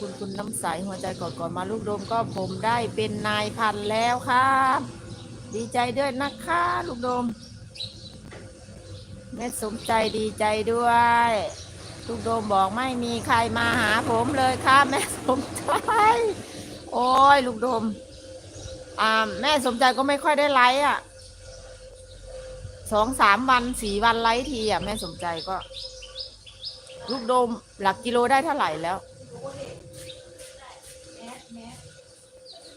คุณคุณน้ำใสหัวใจกอดก่อนมาลูกโดมก็ผมได้เป็นนายพันแล้วครับ ดีใจด้วยนะคะลูกโดมแม่สมใจดีใจด้วย ลูกโดมบอกไม่มีใครมาหาผมเลยครับแม่สมใจ โอ้ยลูกโดมอ่าแม่สมใจก็ไม่ค่อยได้ไลฟ์อะสองสามวันสี่วันไลฟ์ทีอะแม่สมใจก็ ลูกโดมหลักกิโลได้เท่าไหร่แล้ว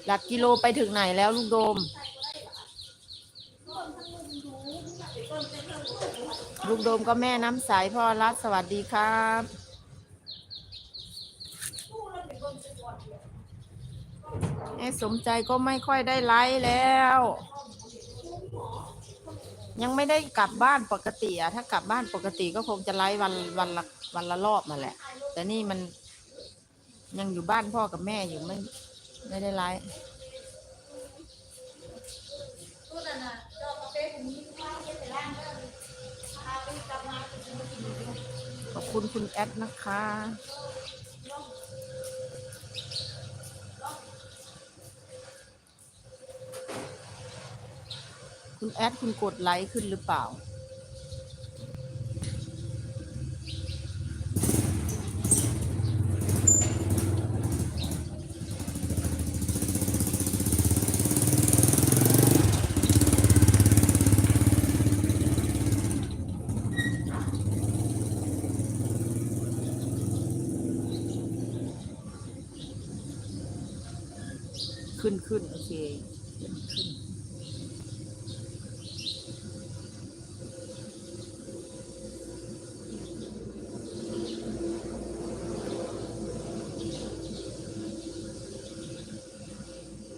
หลักกิโลไปถึงไหนแล้วลูกโดมลูกโดมก็แม่น้ำใสพ่อรัฐสวัสดีครับแม่สมใจก็ไม่ค่อยได้ไลฟ์แล้ว ยังไม่ได้กลับบ้านปกติอะถ้ากลับบ้านปกติก็คงจะไลฟ์วันวันละวันละรอบมาแหละ แต่นี่มันยังอยู่บ้านพ่อกับแม่อยู่ไม่ ไม่ได้ไลฟ์ขอบคุณคุณแอดนะคะคุณแอดคุณกดไลค์ขึ้นหรือเปล่า ขึ้นขึ้นโอเคขึ้นขึ้น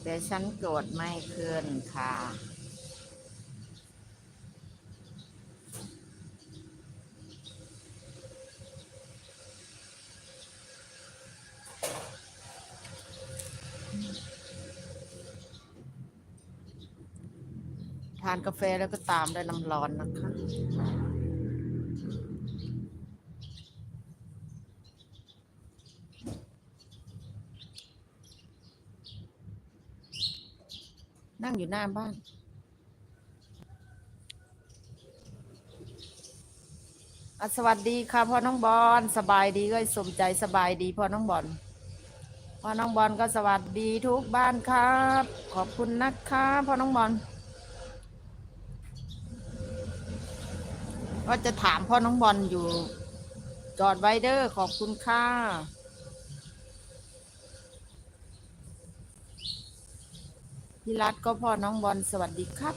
แต่ฉันโกรธไม่ขึ้นค่ะ ทานกาแฟแล้วก็ตามด้วยน้ำร้อนนะคะ นั่งอยู่หน้าบ้านสวัสดีค่ะพ่อน้องบอลสบายดีก็สมใจสบายดีพ่อน้องบอลพ่อน้องบอลก็สวัสดีทุกบ้านครับ ขอบคุณนะคะพ่อน้องบอล ว่าจะถามพ่อน้องบอลอยู่ จอดไวเดอร์ขอบคุณค่ะพี่รัตก็พ่อน้องบอลสวัสดีครับ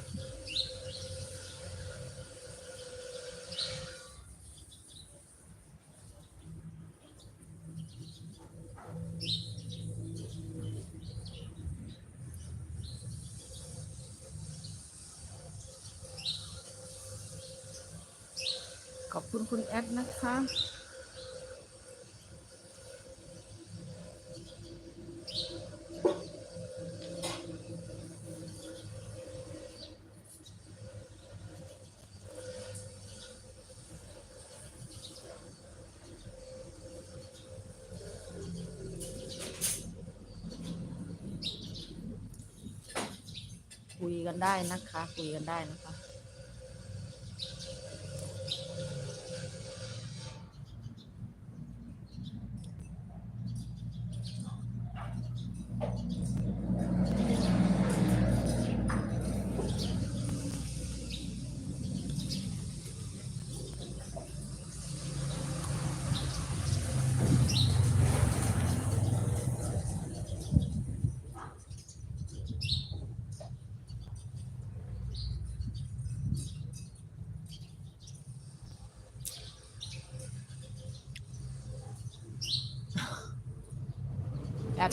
อบคุณคุณแอดนะคะ คุยกันได้นะคะ คุยกันได้นะคะ แอด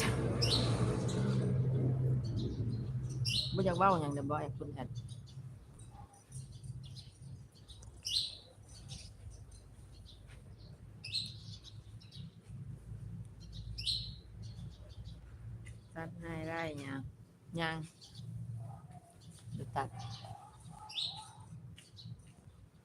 บ่อยากเว้าอย่าง